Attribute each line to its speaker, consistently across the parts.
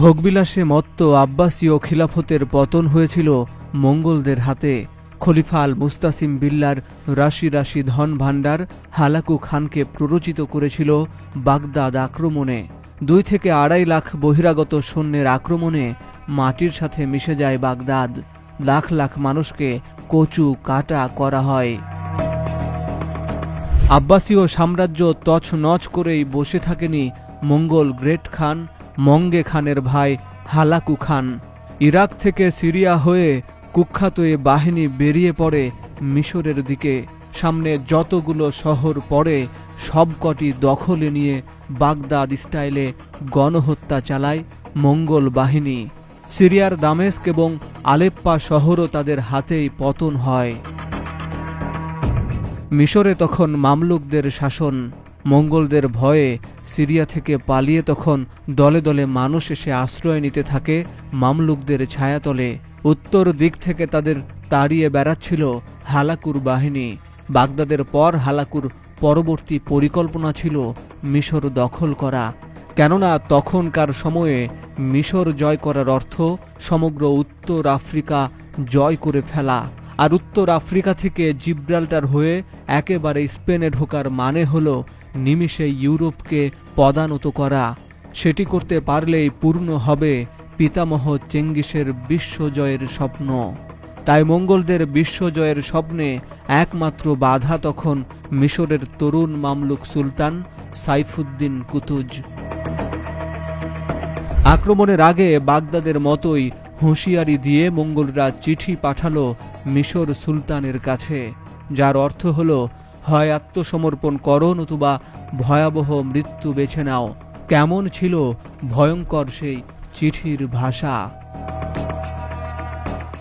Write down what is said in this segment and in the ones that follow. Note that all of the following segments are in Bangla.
Speaker 1: ভোগবিলাসে মত্ত আব্বাসীয় খিলাফতের পতন হয়েছিল মঙ্গলদের হাতে। খলিফা আল মুস্তাসিম বিল্লার রাশি রাশি ধন ভাণ্ডার হালাকু খানকে প্ররোচিত করেছিল বাগদাদ আক্রমণে। দুই থেকে আড়াই লাখ বহিরাগত সৈন্যের আক্রমণে মাটির সাথে মিশে যায় বাগদাদ। লাখ লাখ মানুষকে কচু কাটা করা হয়। আব্বাসীয় সাম্রাজ্য তছনছ করেই বসে থাকেনি মঙ্গল গ্রেট খান মঙ্গে খানের ভাই হালাকু খান। ইরাক থেকে সিরিয়া হয়ে কুখ্যাত এ বাহিনী বেরিয়ে পড়ে মিশরের দিকে। সামনে যতগুলো শহর পড়ে, সবকটি দখলে নিয়ে বাগদাদ স্টাইলে গণহত্যা চালায় মঙ্গল বাহিনী। সিরিয়ার দামেস্ক এবং আলেপ্পা শহরও তাদের হাতেই পতন হয়। মিশরে তখন মামলুকদের শাসন। মঙ্গলদের ভয়ে সিরিয়া থেকে পালিয়ে তখন দলে দলে মানুষ এসে আশ্রয় নিতে থাকে মামলুকদের ছায়াতলে। উত্তর দিক থেকে তাদের তাড়িয়ে বেড়াচ্ছিল হালাকুর বাহিনী। বাগদাদের পর হালাকুর পরবর্তী পরিকল্পনা ছিল মিশর দখল করা। কেননা তখনকার সময়ে মিশর জয় করার অর্থ সমগ্র উত্তর আফ্রিকা জয় করে ফেলা। আর উত্তর আফ্রিকা থেকে জিব্রাল্টার হয়ে একেবারে স্পেনে ঢোকার মানে হল নিমিষে ইউরোপকে পদানত করা। সেটি করতে পারলেই পূর্ণ হবে পিতামহ চেঙ্গিসের বিশ্বজয়ের স্বপ্ন। তাই মঙ্গলদের বিশ্বজয়ের স্বপ্নে একমাত্র বাধা তখন মিশরের তরুণ মামলুক সুলতান সাইফুদ্দিন কুতুজ। আক্রমণের আগে বাগদাদের মতোই হুঁশিয়ারি দিয়ে মঙ্গলরা চিঠি পাঠালো মিশর সুলতানের কাছে, যার অর্থ হল, হয় আত্মসমর্পণ করো নতুবা ভয়াবহ মৃত্যু বেছে নাও। কেমন ছিল ভয়ঙ্কর সেই চিঠির ভাষা।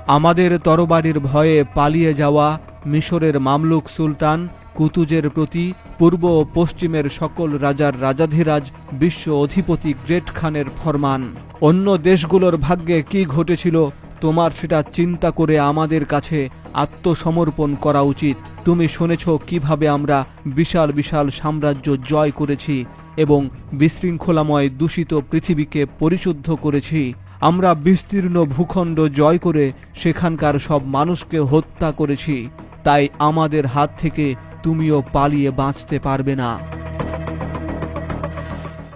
Speaker 1: আমাদের তরবারির ভয়ে পালিয়ে যাওয়া মিশরের মামলুক সুলতান, কুতুজের প্রতি পূর্ব ও পশ্চিমের সকল রাজার রাজাধিরাজ, বিশ্ব অধিপতি গ্রেট খানের ফরমান। অন্য দেশগুলোর ভাগ্যে কি ঘটেছিল, তোমার সেটা চিন্তা করে আমাদের কাছে আত্মসমর্পণ করা উচিত। তুমি শুনেছ কীভাবে আমরা বিশাল বিশাল সাম্রাজ্য জয় করেছি এবং বিশৃঙ্খলাময় দূষিত পৃথিবীকে পরিশুদ্ধ করেছি। আমরা বিস্তীর্ণ ভূখণ্ড জয় করে সেখানকার সব মানুষকে হত্যা করেছি। তাই আমাদের হাত থেকে তুমিও পালিয়ে বাঁচতে পারবে না।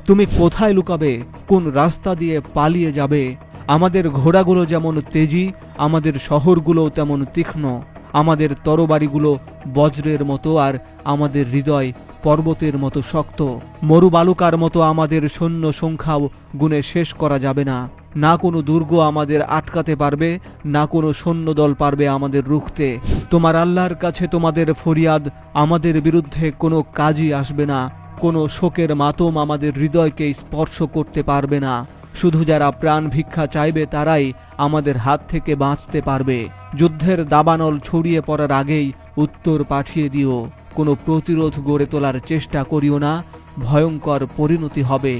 Speaker 1: তুমি কোথায় লুকাবে? কোন রাস্তা দিয়ে পালিয়ে যাবে? আমাদের ঘোড়াগুলো যেমন তেজি, আমাদের শহরগুলোও তেমন তীক্ষ্ণ। আমাদের তরবারিগুলো বজ্রের মতো আর আমাদের হৃদয় পর্বতের মতো শক্ত। মরুবালুকার মতো আমাদের সৈন্য সংখ্যাও গুণে শেষ করা যাবে না। না কোনো দুর্গ আমাদের আটকাতে পারবে, না কোনো সৈন্যদল পারবে আমাদের রুখতে। তোমার আল্লাহর কাছে তোমাদের ফরিয়াদ, আমাদের বিরুদ্ধে কোনো কাজই আসবে না। কোনো শোকের মাতম আমাদের হৃদয়কে স্পর্শ করতে পারবে না। শুধু যারা প্রাণ ভিক্ষা চাইবে তারাই আমাদের হাত থেকে বাঁচতে পারবে। যুদ্ধের দাবানল ছড়িয়ে পড়ার আগেই উত্তর পাঠিয়ে দিও। কোনো প্রতিরোধ গড়ে তোলার চেষ্টা করিও না। ভয়ঙ্কর পরিণতি হবে।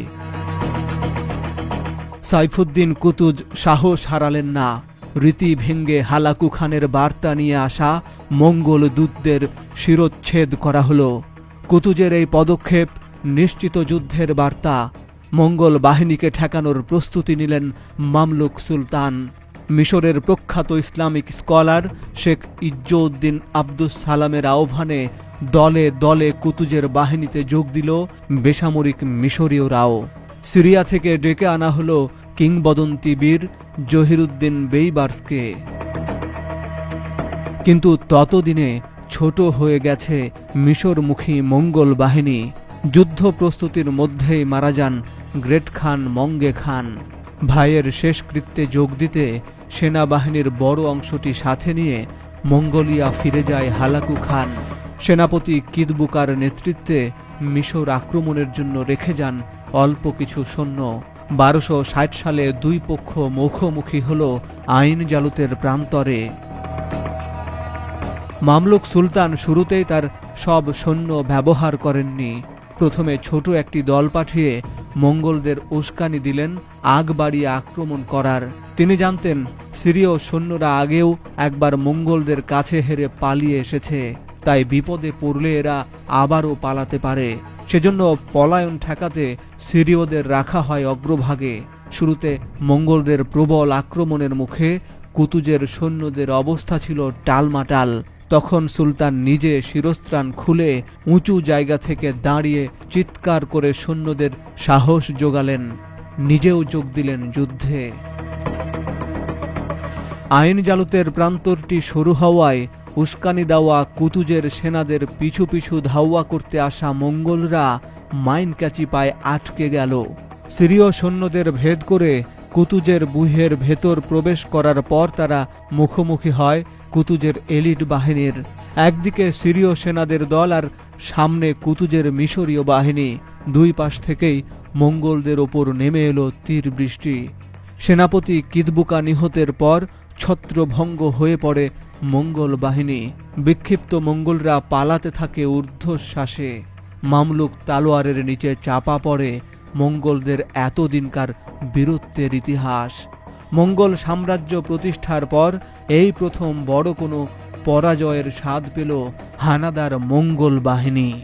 Speaker 1: সাইফুদ্দিন কুতুজ সাহস হারালেন না। রীতি ভেঙ্গে হালাকু খানের বার্তা নিয়ে আসা মঙ্গল দূতদের শিরোচ্ছেদ করা হলো। কুতুজের এই পদক্ষেপ, নিশ্চিত যুদ্ধের বার্তা, মঙ্গল বাহিনীকে ঠেকানোর প্রস্তুতি নিলেন মামলুক সুলতান। মিশরের প্রখ্যাত Islamic scholar Sheikh Izzuddin Abdus সালামের আহ্বানে দলে দলে কুতুজের বাহিনীতে যোগ দিল বেসামরিক মিশরীয়রাও। সিরিয়া থেকে ডেকে আনা হল কিংবদন্তি বীর জহিরুদ্দিন বেইবার্সকে। কিন্তু ততদিনে ছোট হয়ে গেছে মিশরমুখী মঙ্গল বাহিনী। যুদ্ধ প্রস্তুতির মধ্যেই মারা যান গ্রেট খান মঙ্গে খান। ভাইয়ের শেষকৃত্যে যোগ দিতে সেনাবাহিনীর বড় অংশটি সাথে নিয়ে মঙ্গোলিয়া ফিরে যায় হালাকু খান। সেনাপতি কিদবুকার নেতৃত্বে মিশর আক্রমণের জন্য রেখে যান অল্প কিছু সৈন্য। বারোশো সালে দুই পক্ষ মুখোমুখি হল আইন জালুতের প্রান্তরে। মামলুক সুলতান শুরুতেই তার সব সৈন্য ব্যবহার করেননি। প্রথমে ছোট একটি দল পাঠিয়ে মঙ্গলদের উস্কানি দিলেন, আগ বাড়িয়ে আক্রমণ করার। তিনি জানতেন, সিরীয় সৈন্যরা আগেও একবার মঙ্গলদের কাছে হেরে পালিয়ে এসেছে। তাই বিপদে পড়লে এরা আবারও পালাতে পারে। সেজন্য পলায়ন ঠেকাতে সিরীয়দের রাখা হয় অগ্রভাগে। শুরুতে মঙ্গলদের প্রবল আক্রমণের মুখে কুতুজের সৈন্যদের অবস্থা ছিল টালমাটাল। তখন সুলতান নিজে শিরস্ত্রাণ খুলে উঁচু জায়গা থেকে দাঁড়িয়ে চিৎকার করে সৈন্যদের সাহস যোগালেন, নিজেও যোগ দিলেন যুদ্ধে। আইন জালুতের প্রান্তরটি সরু হওয়ায় উস্কানি দেওয়া কুতুজের সেনাদের পিছু পিছু ধাওয়া করতে আসা মঙ্গলরা মাইন ক্যাচি পায় আটকে গেল। সিরীয় সৈন্যদের ভেদ করে কুতুজের বুহের ভেতর প্রবেশ করার পর তারা মুখোমুখি হয় কুতুজের এলিট বাহিনীর। একদিকে সিরীয় সেনাদের দল আর সামনে কুতুজের মিশরীয় বাহিনী। দুই পাশ থেকেই মঙ্গলদের ওপর নেমে এলো তীর বৃষ্টি। সেনাপতি কিদবুকা নিহতের পর ছত্রভঙ্গ হয়ে পড়ে মঙ্গল বাহিনী। বিক্ষিপ্ত মঙ্গলরা পালাতে থাকে ঊর্ধ্বশ্বাসে। মামলুক তালোয়ারের নিচে চাপা পড়ে মঙ্গলদের এতদিনকার বীরত্বের ইতিহাস। মঙ্গল সাম্রাজ্য প্রতিষ্ঠার পর এই প্রথম বড় কোনো পরাজয়ের স্বাদ পেল হানাদার মঙ্গল বাহিনী।